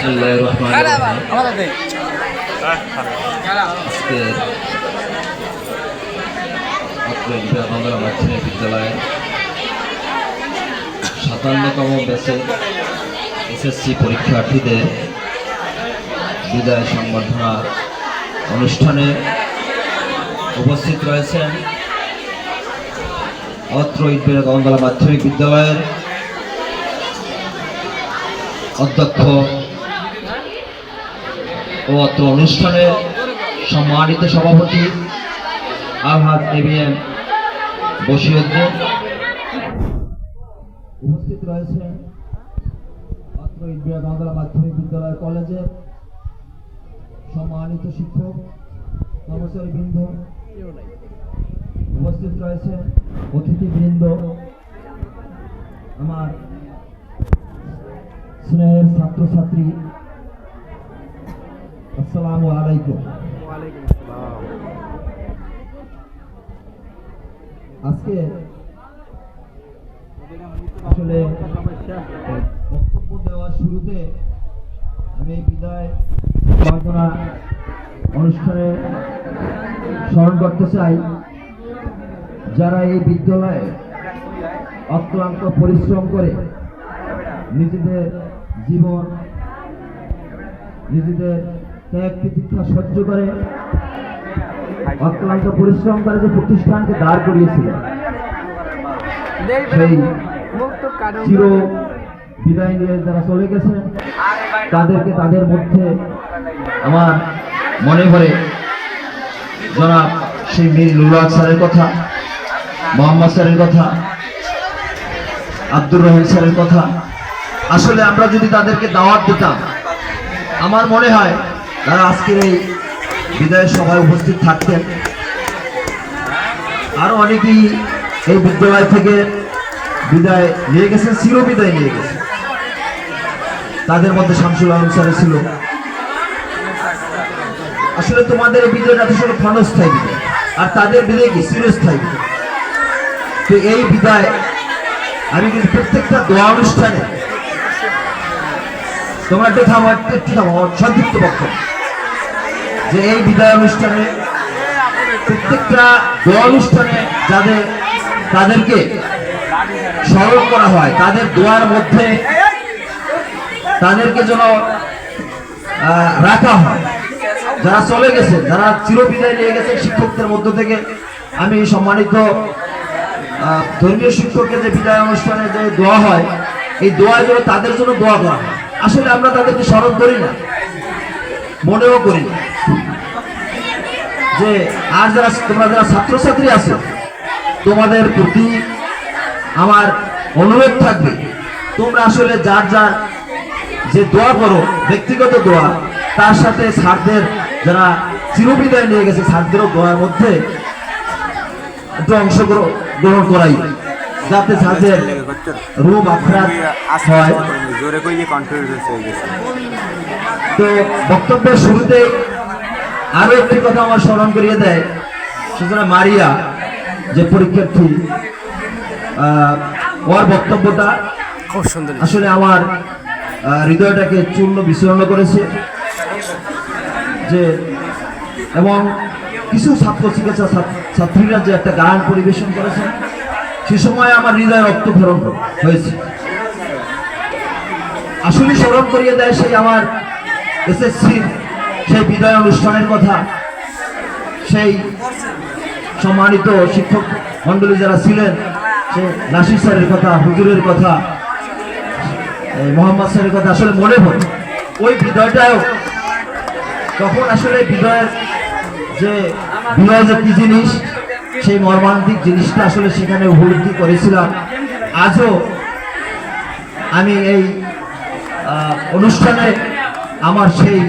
বিসমিল্লাহির রহমানির রহিম। আমাদের দেখ আজকে অত্র বিবেকানন্দ মাধ্যমিক বিদ্যালয়ে সাতান্নতম ব্যাচে এসএসসি পরীক্ষার্থীদের বিদায় সংবর্ধনা অনুষ্ঠানে উপস্থিত রয়েছেন অত্র বিবেকানন্দ মাধ্যমিক বিদ্যালয়ের অধ্যক্ষ ও অত্র অনুষ্ঠানের সম্মানিত সভাপতি আলহাজ এবিএম বসিউদ্দিন উপস্থিত রয়েছেন অত্র ইন্ডিয়া বাংলা মাধ্যমিক বিদ্যালয় কলেজের সম্মানিত শিক্ষক, কর্মচারীবৃন্দ, উপস্থিত রয়েছেন অতিথিবৃন্দ, আমার স্নেহের ছাত্রছাত্রী আসসালামু আলাইকুম। আজকে আসলে বক্তব্য দেওয়ার শুরুতে আমি এই বিদায় প্রার্থনা অনুষ্ঠানে স্মরণ করতে চাই যারা এই বিদ্যালয়ে অক্লান্ত পরিশ্রম করে নিজেদের জীবন নিজেদের ত্যাগ প্রতীক্ষা সহ্য করে অক্লান্ত পরিশ্রম করে যে প্রতিষ্ঠানকে দাঁড় করিয়েছিল সেই চির বিদায় নিয়ে যারা চলে গেছেন তাদেরকে তাদের মধ্যে আমার মনে পড়ে জনাব সেই মীর নুরুল স্যারের কথা মোহাম্মদ স্যারের কথা আব্দুর রহিম স্যারের কথা। আসলে আমরা যদি তাদেরকে দাওয়াত দিতাম আমার মনে হয় তারা আজকের এই বিদায়ের সভায় উপস্থিত থাকতেন। আরও অনেকেই এই বিদ্যালয় থেকে বিদায় নিয়ে গেছেন চির বিদায় নিয়ে গেছে তাদের মধ্যে শামসুল আলম স্যার ছিল। আসলে তোমাদের এই বিদায়টা আসলে ক্ষণস্থায়ী বিদায়, আর তাদের বিদায় কি? চিরস্থায়ী বিদায়। তো এই বিদায়, আমি কিন্তু প্রত্যেকটা দোয়া অনুষ্ঠানে তোমরা একটু থামো একটু থামো, সংক্ষিপ্ত বক্তব্য যে এই বিদায় অনুষ্ঠানে প্রত্যেকটা দোয়া অনুষ্ঠানে যাদের, তাদেরকে স্মরণ করা হয়, তাদের দোয়ার মধ্যে তাদেরকে যেন রাখা হয় যারা চলে গেছে, যারা চিরবিদায় নিয়ে গেছে শিক্ষকদের মধ্য থেকে, আমি সম্মানিত ধর্মীয় শিক্ষকের যে বিদায় অনুষ্ঠানে যে দোয়া হয়, এই দোয়ার যেন তাদের জন্য দোয়া করা হয়। আসলে আমরা তাদেরকে স্মরণ করি না। মনেও করি না। যে আর যারা, তোমরা যারা ছাত্রছাত্রী আছো, তোমাদের প্রতি আমার অনুরোধ থাকবে, তোমরা আসলে যার যার যে দোয়া করো, ব্যক্তিগত দোয়া, তার সাথে স্যারদের যারা চিরবিদায় নিয়ে গেছে, স্যারদেরও দোয়ার মধ্যে একটু অংশগ্রহণ গ্রহণ করাই, যাতে স্যারদের রূপ আখড়াত হয়। জোরে হয়ে গেছে। তো বক্তব্যের শুরুতে আরও একটি কথা আমার স্মরণ করিয়ে দেয়। সুতরাং মারিয়া যে পরীক্ষার্থী ওর বক্তব্যটা খুব সুন্দর আসলে আমার হৃদয়টাকে চূর্ণ বিচূর্ণ করেছে। যে এবং কিছু ছাত্র চিকিৎসা ছাত্রীরা যে একটা গান পরিবেশন করেছে সে সময় আমার হৃদয় রক্ত রক্তক্ষরণ হয়েছে। আসলে স্মরণ করিয়ে দেয় সেই আমার এসএসসির সেই বিদায় অনুষ্ঠানের কথা, সেই সম্মানিত শিক্ষক মণ্ডলী যারা ছিলেন সে নাসির স্যারের কথা, হুজুরের কথা মোহাম্মদ স্যারের কথা আসলে মনে পড়ে। ওই বিদয়টাও তখন আসলে বিদয়ের যে বিনয় যে কি জিনিস সেই মর্মান্তিক জিনিসটা আসলে সেখানে উপলব্ধি করেছিলাম। আজও আমি এই অনুষ্ঠানে আমার সেই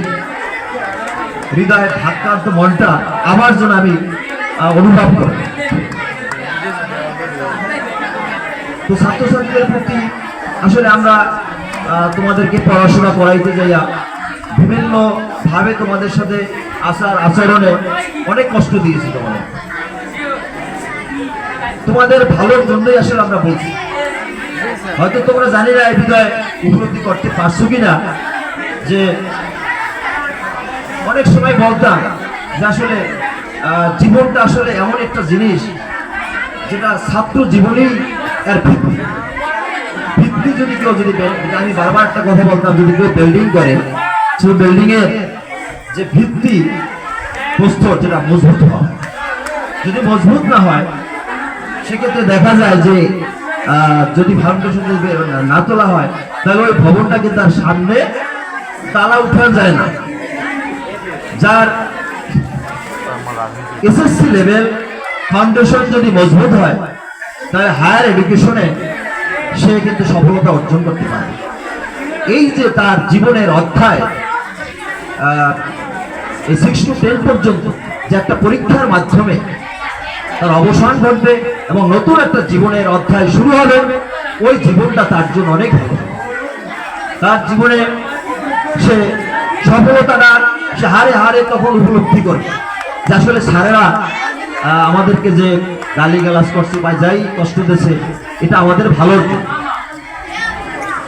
হৃদয়ের ধাক্কান্ত মনটা আমার জন্য আমি অনুভব করি। তো ছাত্রছাত্রীদের প্রতি আসলে আমরা তোমাদেরকে পড়াশোনা করাইতে যাইয়া বিভিন্নভাবে তোমাদের সাথে আচার আচরণে অনেক কষ্ট দিয়েছি তোমাদের। তোমাদের ভালোর জন্যই আসলে আমরা বলছি। হয়তো তোমরা জানি না এই বিষয়ে উপলব্ধি করতে পারছ কিনা, যে অনেক সময় বলতাম যে আসলে জীবনটা আসলে এমন একটা জিনিস যেটা ছাত্র জীবনেই এর ভিত্তি। ভিত্তি যদি কেউ যদি আমি বারবার একটা কথা বলতাম, যদি কেউ বিল্ডিং করে, সেই বিল্ডিং এর যে ভিত্তি প্রস্তর যেটা মজবুত হয়। যদি মজবুত না হয় সেক্ষেত্রে দেখা যায় যে যদি ফাউন্ডেশন না তোলা হয়, তাহলে ওই ভবনটাকে তার সামনে তালা উঠানো যায় না। যার এসএসসি লেভেল ফাউন্ডেশন যদি মজবুত হয়, তাহলে হায়ার এডুকেশনে সে কিন্তু সফলতা অর্জন করতে পারে। এই যে তার জীবনের অধ্যায় সিক্স টু টেন পর্যন্ত যে একটা পরীক্ষার মাধ্যমে তার অবসান ঘটবে এবং নতুন একটা জীবনের অধ্যায় শুরু হবে। ওই জীবনটা তার জন্য অনেক ভালো। তার জীবনে সে সফলতাটা সে হারে হারে তখন উপলব্ধি করে। যে আসলে স্যারেরা আমাদেরকে যে গালি গালাজ করছে বা যাই কষ্ট দিয়েছে এটা আমাদের ভালোর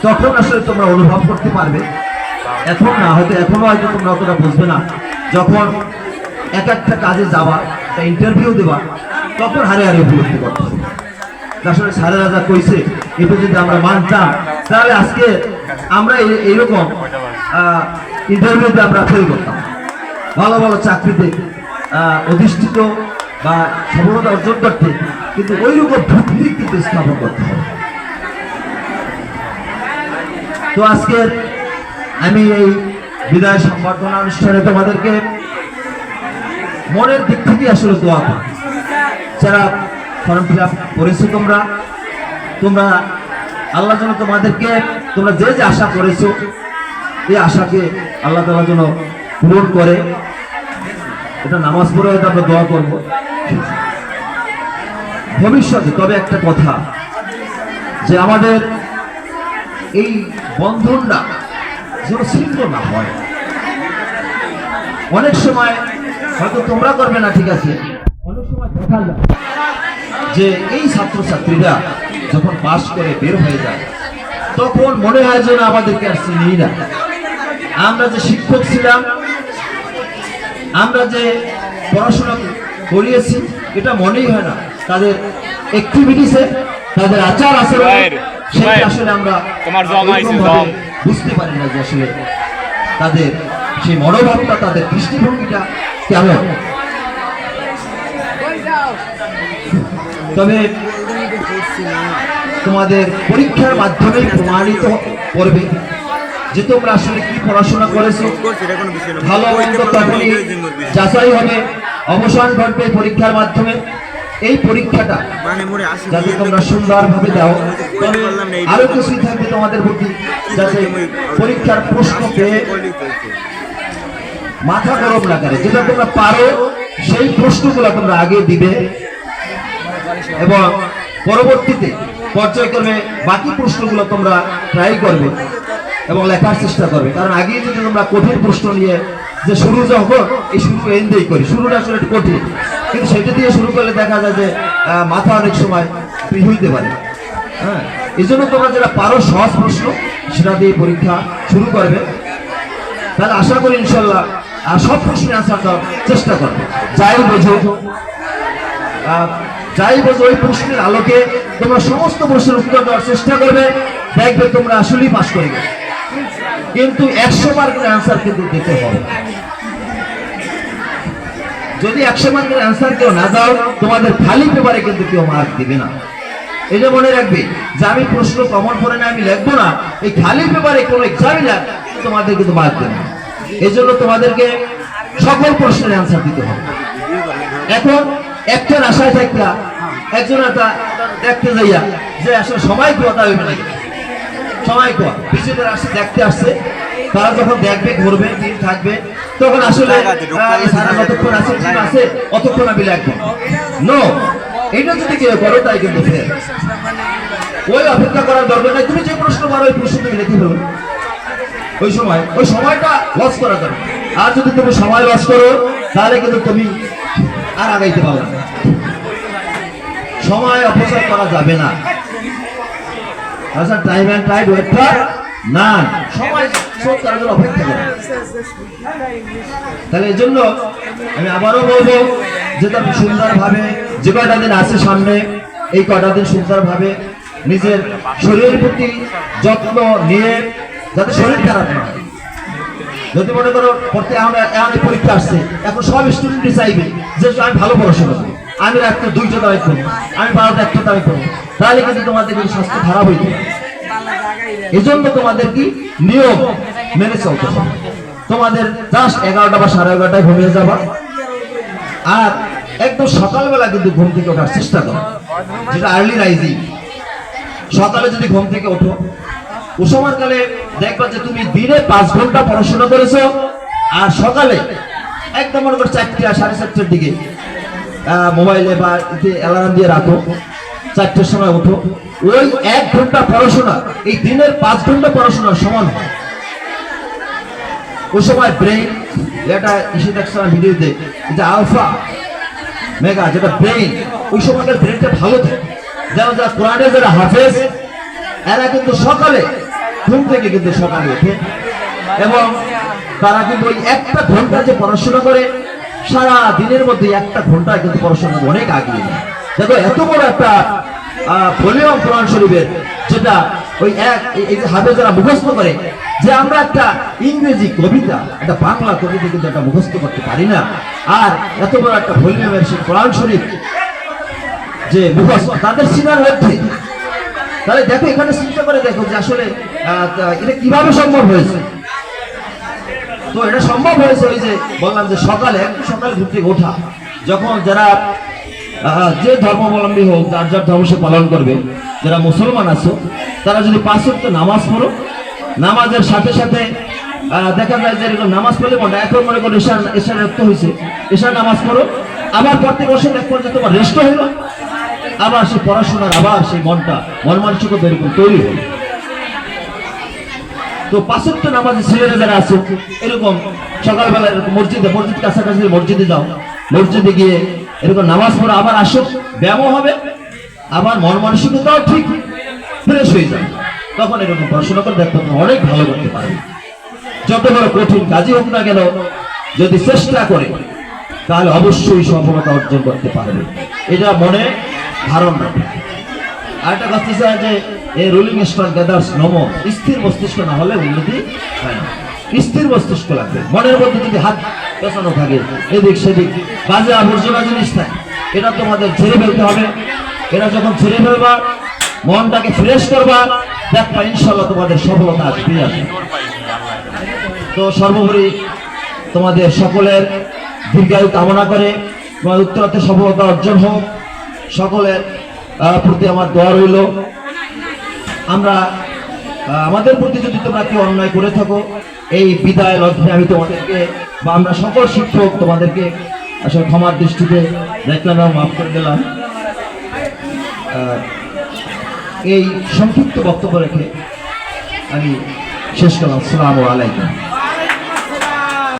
তখন আসলে তোমরা অনুভব করতে পারবে। এখন না, হয়তো এখনও হয়তো তোমরা অতটা বুঝবে না। যখন এক একটা কাজে যাবা, একটা ইন্টারভিউ দেবা তখন হারে হারে উপলব্ধি করতে হবে। আসলে স্যারেরা যা কইছে এটা যদি আমরা মানতাম, তাহলে আজকে আমরা এই- এইরকম ইন্টারভিউতে আমরা ফেল করতাম। ভালো ভালো চাকরিতে অধিষ্ঠিত বা সফলতা অর্জন করতে, কিন্তু ওই রকম ভিত্তি কিন্তু স্থাপন করতে হবে। তো আজকে আমি এই বিদায় সম্বর্ধনা অনুষ্ঠানে তোমাদেরকে মনের দিক থেকে আসলে দোয়া করি। যারা ফর্ম ফিল আপ করেছ তোমরা? তোমরা আল্লাহ যেন তোমাদেরকে, তোমরা যে যে আশা করেছ, এই আশাকে আল্লাহ তালা যেন পূরণ করে। এটা নামাজ পড়ে হয়তো আমরা দোয়া করব। ভবিষ্যতে তবে একটা কথা, যে আমাদের এই বন্ধনটা যেন ছিন্ন না হয়। অনেক সময় হয়তো তোমরা করবে না, ঠিক আছে? যে এই ছাত্রছাত্রীরা যখন পাশ করে বের হয়ে যায় তখন মনে হয় যেন আমাদেরকে আর চিনি না। আমরা যে শিক্ষক ছিলাম আমরা যে পড়াশোনা করিয়েছি এটা মনেই হয় না। তাদের অ্যাক্টিভিটিসে তাদের আচার আচরণ সেটা আসলে আমরা। বুঝতে পারি না যে আসলে তাদের সেই মনোভাবটা তাদের দৃষ্টিভঙ্গিটা কেমন। তবে তোমাদের পরীক্ষার মাধ্যমে প্রমাণিত করবে যে তোমরা আসলে কি পড়াশোনা করেছ। ভালো তখনই যাচাই হবে। অবসান ঘটবে পরীক্ষার মাধ্যমে। এই পরীক্ষাটা যাতে তোমরা সুন্দরভাবে দাও। তবে আরও কিছুই থাকবে তোমাদের প্রতি যাতে পরীক্ষার প্রশ্ন পেয়ে মাথা গরম না করে। যেটা তোমরা পারো, সেই প্রশ্নগুলো তোমরা আগে দিবে। এবং পরবর্তীতে পর্যায়ক্রমে বাকি প্রশ্নগুলো তোমরা ট্রাই করবে এবং লেখার চেষ্টা করবে। কারণ আগে যদি তোমরা কঠিন প্রশ্ন নিয়ে যে শুরু যখন এই শুরু এন দিয়েই করি। শুরুটা আসলে কঠিন। কিন্তু সেটা দিয়ে শুরু করলে দেখা যায় যে মাথা অনেক সময় ফ্রি হইতে পারে। হ্যাঁ? এই জন্য তোমরা যেটা পারো সহজ প্রশ্ন, সেটা দিয়ে পরীক্ষা শুরু করবে। তাহলে আশা করি ইনশাল্লাহ আর সব প্রশ্নের আনসার দেওয়ার চেষ্টা করবে। যাই বোঝো। আহ, যে ওই প্রশ্নের আলোকে তোমরা সমস্ত প্রশ্নের উত্তর দেওয়ার চেষ্টা করবে। দেখবে তোমরা আসলেই পাস করে গেলে। কিন্তু একশো মার্কের অ্যান্সার কিন্তু দিতে হবে। যদি একশো মার্কের অ্যান্সার কেউ না দাও তোমাদের খালি পেপারে কিন্তু কেউ মার্ক দিবে না। এটা মনে রাখবে যে আমি প্রশ্ন কমন করে না আমি লিখব না এই খালি পেপারে কোনো এক্সামিনার তোমাদের কিন্তু মার্ক দেবে না। এই জন্য তোমাদেরকে সকল প্রশ্নের অ্যান্সার দিতে হবে। এখন একটা আশায় থাকলা একজন একটা দেখতে যাইয়া যে আসলে সময় কোয়া তা হইবে নাকি? সময় কোয়া। বিজেদের আসে দেখতে আসছে। তারা যখন দেখবে ঘুরবে দিন থাকবে তখন আসলে সারা যতক্ষণ আছে আছে অতক্ষণ আমি লাগবো। নো এটা যদি কেউ করো তাই কিন্তু ফের ওই অপেক্ষা করার দরকার নাই। তুমি যে প্রশ্ন পারো ওই প্রশ্ন তুমি লিখে ফেলো ওই সময় ওই সময়টা লস করা দরকার। আর যদি তুমি সময় লস করো তাহলে কিন্তু তুমি আর আগাইতে পারবে না। সময় অপচয় করা যাবে না। আচ্ছা টাইম অ্যান্ড ফর না সবাই সব তার জন্য অপেক্ষা করে। তাহলে এই জন্য আমি আবারও বলব যে তার সুন্দরভাবে যে কয়টা দিন আছে সামনে, এই কয়টা দিন সুন্দরভাবে নিজের শরীরের প্রতি যত্ন নিয়ে যাতে শরীর খারাপ না হয়। যদি মনে করো পড়তে আমরা এখন এই পরীক্ষা আসছে, এখন সব স্টুডেন্টই চাইবে যে আমি ভালো পড়াশোনা করব আমি একটা দুইটা দাবি করব আমি বারোটা একটা দাবি করব তাহলে কিন্তু তোমাদের কিন্তু স্বাস্থ্য খারাপ হইতে এই জন্য তোমাদের কি? নিয়ম মেনে চলতে হবে। তোমাদের জাস্ট এগারোটা বা সাড়ে এগারোটায় ঘুমিয়ে যাবা। আর একদম সকালবেলা কিন্তু ঘুম থেকে ওঠার চেষ্টা করো। যেটা আর্লি রাইজিং সকালে যদি ঘুম থেকে ওঠো কুসুমার কালে দেখবা যে তুমি দিনে পাঁচ ঘণ্টা পড়াশোনা করেছ, আর সকালে একদম মনে করো চারটে, সাড়ে চারটের দিকে মোবাইলে বা অ্যালার্ম দিয়ে রাখো, চারটের সময় ওঠো। ওই এক ঘণ্টা পড়াশোনা, এই দিনের পাঁচ ঘণ্টা পড়াশোনার সমান হয়। ওই সময় ব্রেন এটা ইসে দেখছিলাম ভিডিওতে, যে আলফা মেগা যেটা ব্রেন ওই সময়কার ব্রেনটা ভালো থাকে। যেমন যারা কোরআনের যারা হাফেজ, এরা কিন্তু সকালে ঘুম থেকে কিন্তু সকালে ওঠে এবং তারা কিন্তু ওই একটা ঘণ্টা যে পড়াশোনা করে, সারা দিনের মধ্যে একটা ঘণ্টা কিন্তু পড়াশোনা অনেক আগিয়ে দেখো, এত বড় একটা ভলিউম কোরআন শরীফের, যেটা ওই এক হাফেজ যারা মুখস্থ করে, যে আমরা একটা ইংরেজি কবিতা, একটা বাংলা কবিতা কিন্তু একটা মুখস্থ করতে পারি না। আর এত বড় একটা ভলিউমের সেই কোরআন শরীফ যে মুখস্থ, তাদের সিনার মধ্যে তাহলে দেখো, এখানে চিন্তা করে দেখো যে আসলে এটা কীভাবে সম্ভব হয়েছে? তো এটা সম্ভব হয়েছে ওই যে বললাম যে সকালে, একটু সকালে থেকে ওঠা। যখন যারা যে ধর্মাবলম্বী হোক, যার যার ধর্ম সে পালন করবে, যারা মুসলমান আছো, তারা যদি পাঁচ ওয়াক্ত নামাজ পড়ো, নামাজের সাথে সাথে দেখা যায় যে এরকম নামাজ পড়লে মনে এখন মনে করো এশার এশার রক্ত হয়েছে এশার নামাজ পড়ো, আবার পড়তে বসে এক পর্যায়ে তোমার রেস্ট হলো। আবার সেই পড়াশোনার আবার সেই মনটা মন মানসিকতা এরকম তৈরি হলো। তো পাঁচত্ব নামাজে ছেলেরা যারা আছে, এরকম সকালবেলা এরকম মসজিদে, মসজিদ কাছাকাছি মসজিদে যাও, মসজিদে গিয়ে এরকম নামাজ পড়ে আবার আসো, ব্যায়ামও হবে, আবার মন মানসিকতাও ঠিক ফ্রেশ হয়ে যাবে তখন এরকম পড়াশোনা করে দেখতে অনেক ভালো করতে পারবে। যত বড় কঠিন কাজই হোক না কেন, যদি চেষ্টা করে, তাহলে অবশ্যই সফলতা অর্জন করতে পারবে। এটা মনে ধারণ। আরেকটা কথা হচ্ছে যে, এই রুলিং স্টোন গ্যাদার্স নম স্থির মস্তিষ্ক না হলে উন্নতি হয় না। স্থির মস্তিষ্ক লাগবে। মনের মধ্যে যদি হাত পেছানো থাকে, এদিক সেদিক, বাজে আবর্জনা জিনিস থাকে, এটা তোমাদের ছেড়ে ফেলতে হবে। এটা যখন ছেড়ে ফেলবা, মনটাকে ফ্রেশ করবা, দেখবা ইনশাল্লাহ তোমাদের সফলতা আসবে আসবে। তো সর্বোপরি তোমাদের সকলের দীর্ঘায়ু কামনা করে তোমার উত্তরাতে সফলতা অর্জন হোক। সকলের প্রতি আমার দোয়া রইল। আমরা আমাদের প্রতি যদি তোমরা কেউ অন্যায় করে থাকো, এই বিদায় লগ্নে আমি তোমাদেরকে বা আমরা সকল শিক্ষক তোমাদেরকে আসলে ক্ষমার দৃষ্টিতে দেখলাম এবং মাফ করে দিলাম। এই সংক্ষিপ্ত বক্তব্য রেখে আমি শেষ করলাম। সালাম আলাইকুম।